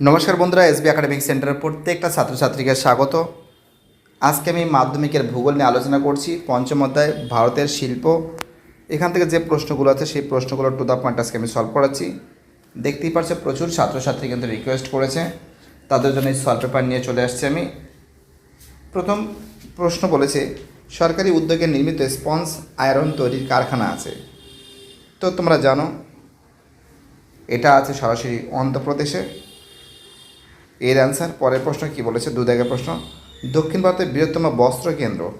নমস্কার বন্ধুরা SB academic সেন্টারের প্রত্যেকটা ছাত্রছাত্রীকে স্বাগত। আজকে আমি মাধ্যমিকের ভূগোল নিয়ে আলোচনা করছি, পঞ্চম অধ্যায়, ভারতের শিল্প। এখান থেকে যে প্রশ্নগুলো আছে, সেই প্রশ্নগুলো টু দ্য পয়েন্ট আজকে আমি সলভ করাচ্ছি। দেখতেই পারছে, প্রচুর ছাত্রছাত্রী কিন্তু রিকোয়েস্ট করেছে। তাদের জন্য এই সলভ পেপার নিয়ে চলে আসছি আমি। প্রথম প্রশ্ন বলেছে, সরকারি উদ্যোগে নির্মিত স্পঞ্জ আয়রন তৈরির কারখানা আছে। তো তোমরা জানো, এটা আছে সরাসরি অন্ধ্রপ্রদেশে। এর অ্যান্সার পরের প্রশ্ন কি বলেছে? দু দাগের প্রশ্ন। দক্ষিণ ভারতের বৃহত্তম বস্ত্র কেন্দ্র।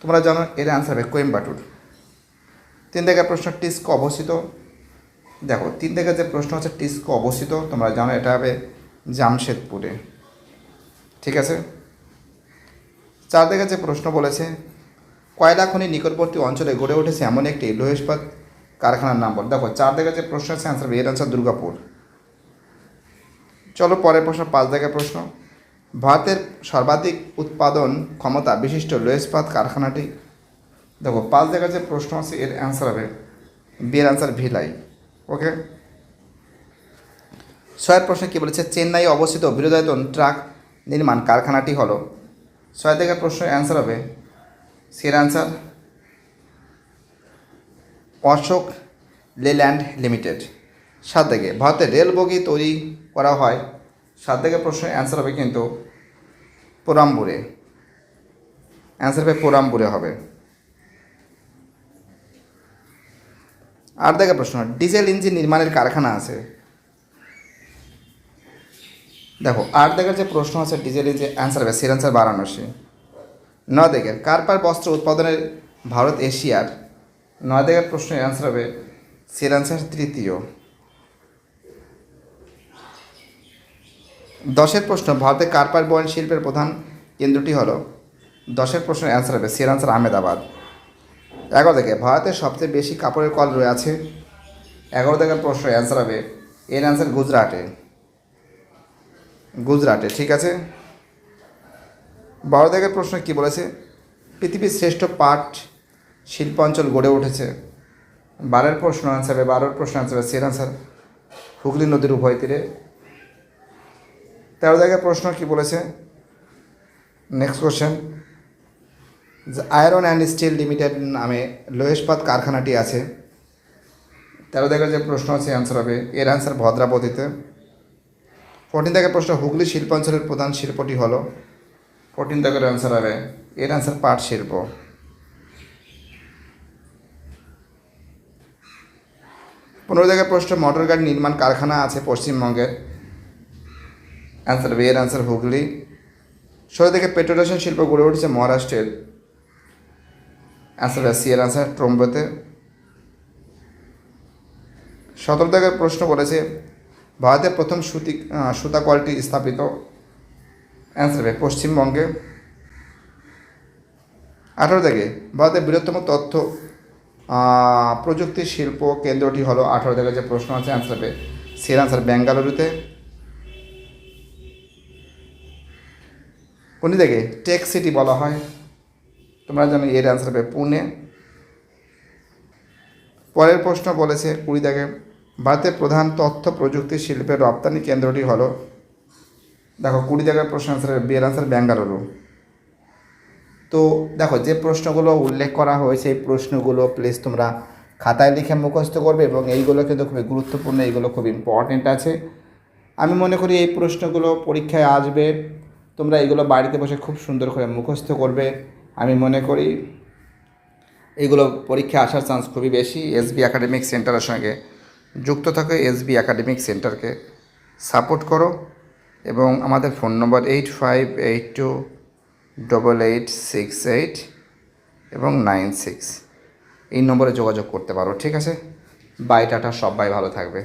তোমরা জানো এর অ্যান্সার হবে কোয়েম্বাটুর। তিন দাগের প্রশ্ন, টিস্কো অবস্থিত। দেখো, তিন দাগের যে প্রশ্ন আছে, টিস্কো অবস্থিত। তোমরা জানো এটা হবে জামশেদপুরে। ঠিক আছে? চার দাগের যে প্রশ্ন বলেছে, কয়লা খনি নিকটবর্তী অঞ্চলে গড়ে উঠেছে এমন একটি লোহ ইস্পাত কারখানার নাম বল। দেখো, চার দাগের যে প্রশ্ন আছে অ্যান্সার হবে, এর অ্যান্সার দুর্গাপুর। চলো পরের প্রশ্ন, পাঁচ দাগের প্রশ্ন। ভারতের সর্বাধিক উৎপাদন ক্ষমতা বিশিষ্ট লোহ ইস্পাত কারখানাটি? দেখো, পাঁচ জায়গার যে প্রশ্ন আছে, এর অ্যান্সার হবে বিয়ের অ্যান্সার ভিলাই ওকে ছয়ের প্রশ্ন কী বলেছে চেন্নাই অবস্থিত বৃহদায়তন ট্রাক নির্মাণ কারখানাটি হলো? ছয় জায়গার প্রশ্নের অ্যান্সার হবে সের অ্যান্সার অশোক লেল্যান্ড লিমিটেড। সাত দিকে। ভারতের রেল বগি তৈরি করা হয়। সাত দিকে প্রশ্নের অ্যান্সার হবে কিন্তু পোরাম্বুরে অ্যান্সার হবে পোরাম্বুরে হবে। আট দিকে প্রশ্ন, ডিজেল ইঞ্জিন নির্মাণের কারখানা আছে। দেখো, আট দিকের যে প্রশ্ন আছে ডিজেল ইঞ্জিন অ্যান্সার হবে সের অ্যান্সার বারাণসী। ন কার্পার বস্ত্র উৎপাদনের ভারত এশিয়ার। নয় দিকের প্রশ্নের অ্যান্সার হবে সের অ্যান্সার তৃতীয়। দশের প্রশ্ন ভারতের কার্পার বয়ন শিল্পের প্রধান কেন্দ্রটি হলো? দশের প্রশ্নের অ্যান্সার হবে সের অ্যান্সার আহমেদাবাদ। এগারো থেকে ভারতের সবচেয়ে বেশি কাপড়ের কল রয়েছে এগারো থেকে প্রশ্ন অ্যান্সার হবে, এর অ্যান্সার গুজরাটে। গুজরাটে, ঠিক আছে? বারো থেকে প্রশ্ন কি বলেছে? পৃথিবীর শ্রেষ্ঠ পাট শিল্পাঞ্চল গড়ে উঠেছে। বারের প্রশ্ন অ্যান্সার হবে, বারোর প্রশ্ন অ্যান্সার হবে সের অ্যান্সার হুগলি নদীর উভয় তীরে। তেরো জায়গায় প্রশ্ন কি বলেছে? Next question iron and steel limited নামে লোহ ইস্পাত কারখানাটি আছে। তেরো জায়গায় যে প্রশ্ন আছে অ্যান্সার হবে। এর অ্যান্সার ভদ্রাবতীতে ফোরটিন থেকে প্রশ্ন, হুগলি শিল্পাঞ্চলের প্রধান শিল্পটি হলো? ফোরটিন থেকে অ্যান্সার হবে। এর অ্যান্সার পাট শিল্প। পনেরো জায়গায় প্রশ্ন মোটর গাড়ি নির্মাণ কারখানা আছে পশ্চিমবঙ্গের। অ্যান্সার হবে এর অ্যান্সার হুগলি ষোলো থেকে পেট্রোলেশন শিল্প গড়ে উঠেছে মহারাষ্ট্রের। অ্যান্সার সি এর অ্যান্সার ট্রম্বোতে সতেরো থেকে প্রশ্ন করেছে, ভারতের প্রথম সুতি সুতা কলটি স্থাপিত। অ্যান্সার হবে পশ্চিমবঙ্গে। আঠারো থেকে, ভারতের বৃহত্তম তথ্য প্রযুক্তি শিল্প কেন্দ্রটি হলো আঠারো থেকে যে প্রশ্ন আছে অ্যান্সার হবে সের অ্যান্সার বেঙ্গালুরুতে কোন থেকে টেক সিটি বলা হয়। তোমরা জানো এর অ্যান্সার হবে পুনে। পরের প্রশ্ন বলেছে কুড়ি থেকে ভারতের প্রধান তথ্য প্রযুক্তি শিল্পের রপ্তানি কেন্দ্রটি হলো দেখো, কুড়ি জায়গার প্রশ্ন অ্যান্সার বিয়ের অ্যান্সার বেঙ্গালুরু। তো দেখো, যে প্রশ্নগুলো উল্লেখ করা হয়েছে, এই প্রশ্নগুলো প্লিজ তোমরা খাতায় লিখে মুখস্থ করবে এবং এইগুলো কিন্তু খুবই গুরুত্বপূর্ণ, এইগুলো খুব ইম্পর্টেন্ট আছে। আমি মনে করি এই প্রশ্নগুলো পরীক্ষায় আসবে। তোমরা এগুলো বাড়িতে বসে খুব সুন্দর করে মুখস্থ করবে, আমি মনে করি। এইগুলো পরীক্ষায় আসার চান্স খুবই বেশি। এসবি একাডেমিক সেন্টারের সঙ্গে যুক্ত থাকো এসবি একাডেমিক সেন্টারকে সাপোর্ট করো এবং আমাদের phone number eight five eight two double eight six eight এবং নাইন সিক্স এই নম্বরে যোগাযোগ করতে পারো, ঠিক আছে? বাই টাটা, সবাই ভালো থাকবে।